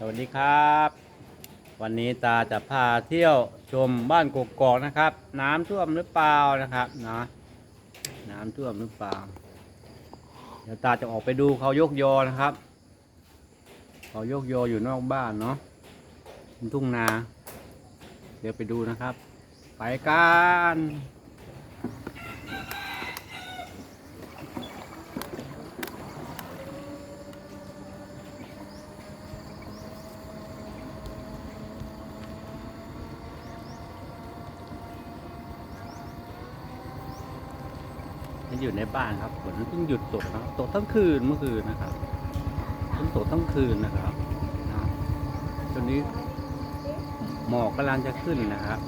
สวัสดีครับ วันนี้ตาจะพาเที่ยวชมบ้านกกอกนะครับ น้ำท่วมหรือเปล่านะครับนะน้ำท่วมหรือเปล่าเดี๋ยวตาจะออกไปดูเขายกยอนะครับเขายกยออยู่นอกบ้านเนาะทุ่งนา เดี๋ยวไปดูนะครับ ไปกัน ยังอยู่ในบ้านครับฝนเพิ่งหยุดตกนะครับตกทั้งคืนเมื่อคืนนะครับเพิ่งตกทั้งคืนนะครับนะตอนนี้หมอกกำลังจะขึ้นนะครับ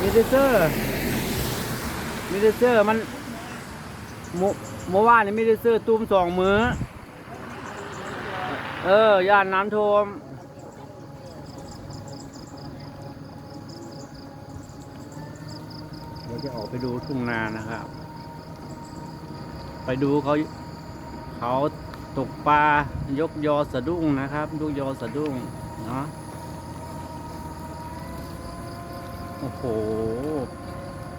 มิเตอร์มิเตอร์มันเมื่อเมื่อวานนี้มิเตอร์ตุ้มสองมือ เออย่านน้ำท่วมเดี๋ยวจะออกไปดูทุ่งนานะครับ ไปดูเขาเขาตกปลายกยอสะดุ้งนะครับยกยอสะดุ้งเนาะโอ้โห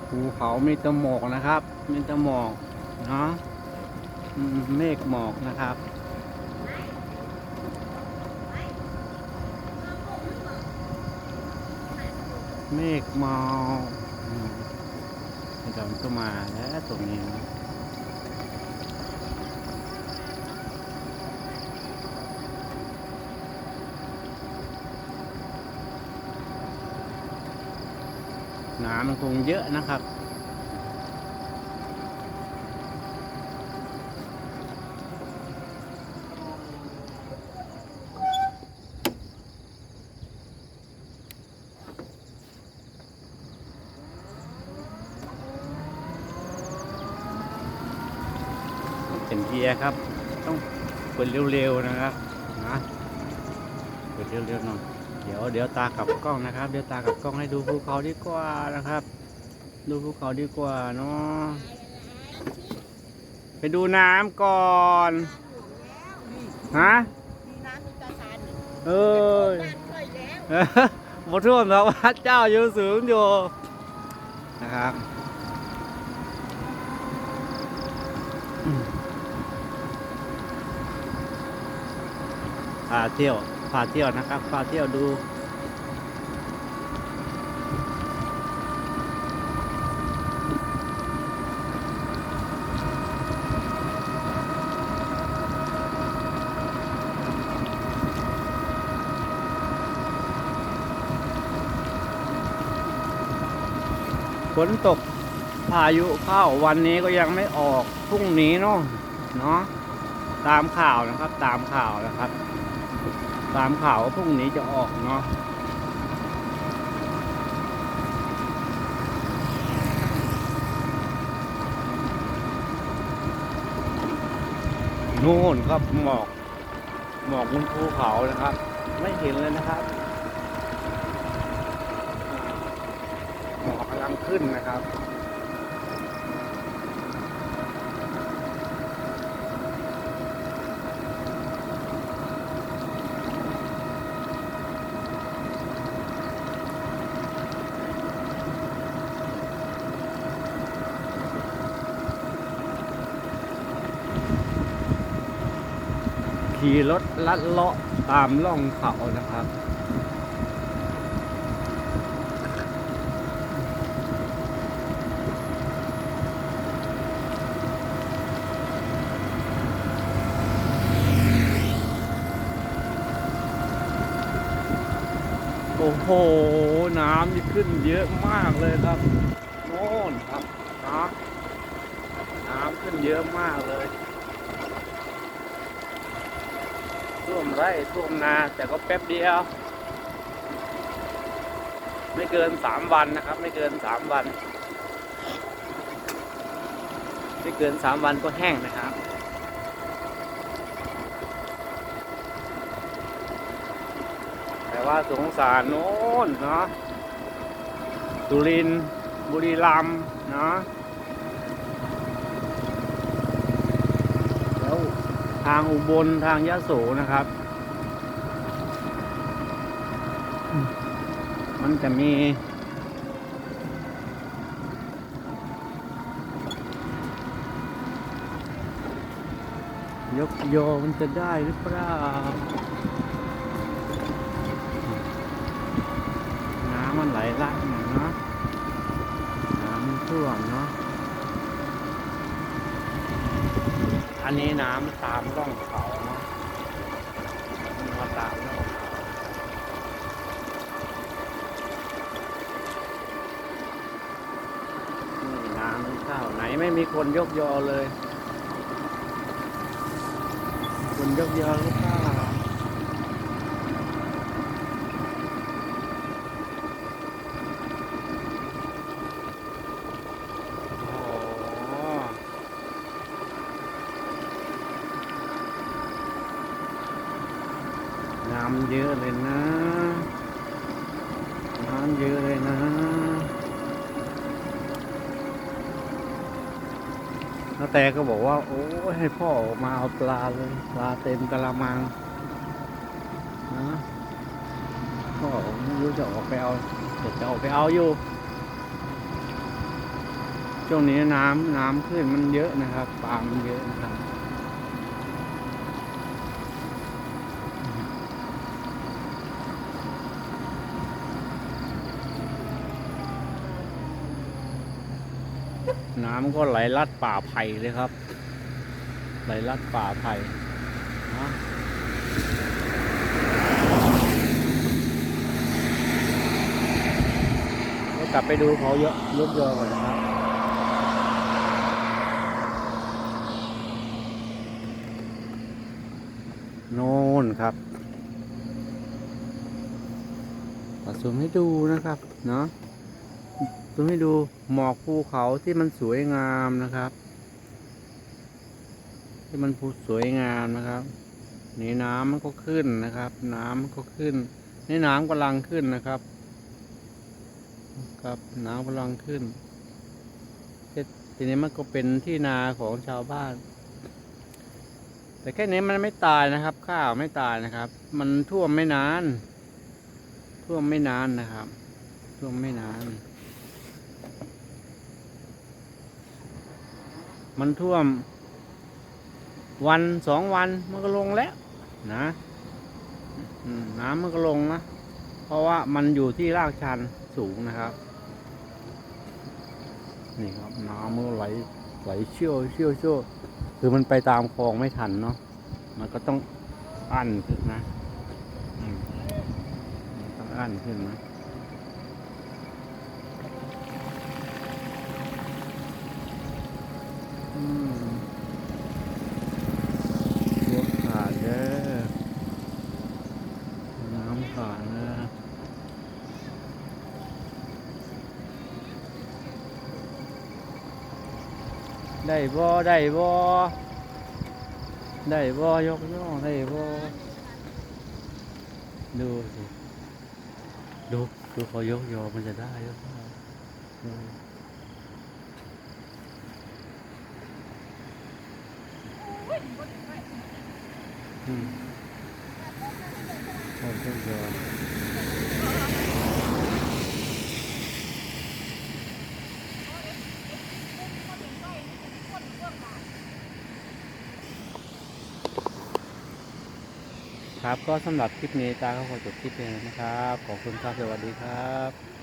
ภูเขามีแตะหมอกนะครับ มีแตะหมอกเนาะเมฆหมอกนะครับ เมฆมาอืมเดี๋ยวมันก็มาแล้วตรงนี้น้ำมันคงเยอะนะครับ นเกียร์ครับ ต้องเปิดเร็วๆนะครับนะเปิดเร็วๆหน่อยเดี๋ยวเดี๋ยวตากับกล้องนะครับ เดี๋ยวตากับกล้องให้ดูภูเขาดีกว่านะครับ ดูภูเขาดีกว่าเนาะไปดูน้ำก่อนฮะเอ้ยบ้านค่อยแล้วหมดท่วมแล้ววัดเจ้าอยู่สูงอยู่นะครับ พาเที่ยวพาเที่ยวนะครับพาเที่ยวดูฝนตกพายุเข้าวันนี้ก็ยังไม่ออกพรุ่งนี้เนาะเนาะตามข่าวนะครับตามข่าวนะครับ ตามข่าวว่าพรุ่งนี้จะออกเนาะนู่นครับหมอก หมอกบนภูเขานะครับ ไม่เห็นเลยนะครับหมอกกำลังขึ้นนะครับ ขี่รถลัดเลาะตามล่องเขานะครับ โอ้โห น้ำนี่ขึ้นเยอะมากเลยครับโน่นครับนะน้ำขึ้นเยอะมากเลย ท่วมไร่ท่วมนาแต่ก็แป๊บเดียว ไม่เกินสามวันนะครับ ไม่เกินสามวัน ไม่เกินสามวันก็แห้งนะครับแต่ว่าสงสารโน้นเนาะสุรินบุรีรัมย์เนาะแล้ว ทางอุบลทางยะโสนะครับ มันจะมี ยกโยมันจะได้หรือเปล่า น้ำมันไหลลากหน่อยเนาะ น้ำมันท่วมเนาะ อั นี้น้ำตามร่องเขามาตามร่องเขานี่น้ำเข้าไหนไม่มีคนยกยอเลย คนยกยอหรือเปล่าอ๋อน้ำเยอะเลยนะน้ำเยอะเลยนะนาแต่ก็บอกว่า โอ้ยให้พ่อออกมาเอาปลาเลย ปลาเต็มกระมังนะพ่อไม่รู้จะออกไปเอาเดี๋ยวจะออกไปเอาอยู่ช่วงนี้น้ำน้ำขึ้นมันเยอะนะครับปลามันเยอะนะครับ น้ำก็ไหลลัดป่าไผ่เลยครับ ไหลลัดป่าไผ่นะกลับไปดูเขาเยอะยกยอก่อนนะครับโน่นครับตัดซูมให้ดูนะครับ เนาะ ซูมให้ดูหมอกภูเขาที่มันสวยงามนะครับ ที่มันภูสวยงามนะครับนี่น้ำมันก็ขึ้นนะครับ น้ำมันก็ขึ้นนี่น้ำกำลังขึ้นนะครับ ครับน้ำกำลังขึ้นทีนี้มันก็เป็นที่นาของชาวบ้าน แต่แค่นี้มันไม่ตายนะครับ ข้าวไม่ตายนะครับ มันท่วมไม่นาน ท่วมไม่นานนะครับ ท่วมไม่นาน มันท่วม วันสองวันมันก็ลงแล้วนะน้ำมันก็ลงนะ เพราะว่ามันอยู่ที่รากชันสูงนะครับ นี่ครับน้ำมันไหลไหลเชี่ยวเชี่ยวเชี่ยวคือมันไปตามคลองไม่ทันเนาะมันก็ต้องอั้นขึ้นนะต้องอั้นขึ้นนะ อืมยกขาดเด้อน้ำขาดนะได้บ่ได้บ่ได้บ่ยกย่องได้บ่ดูสิดูดูเขายกยอมันจะได้หรือเปล่า อืมโอ้ยยอครับก็สำหรับคลิปนี้ตาก็ขอจบคลิปเพียงนะครับ ขอบคุณครับ สวัสดีครับ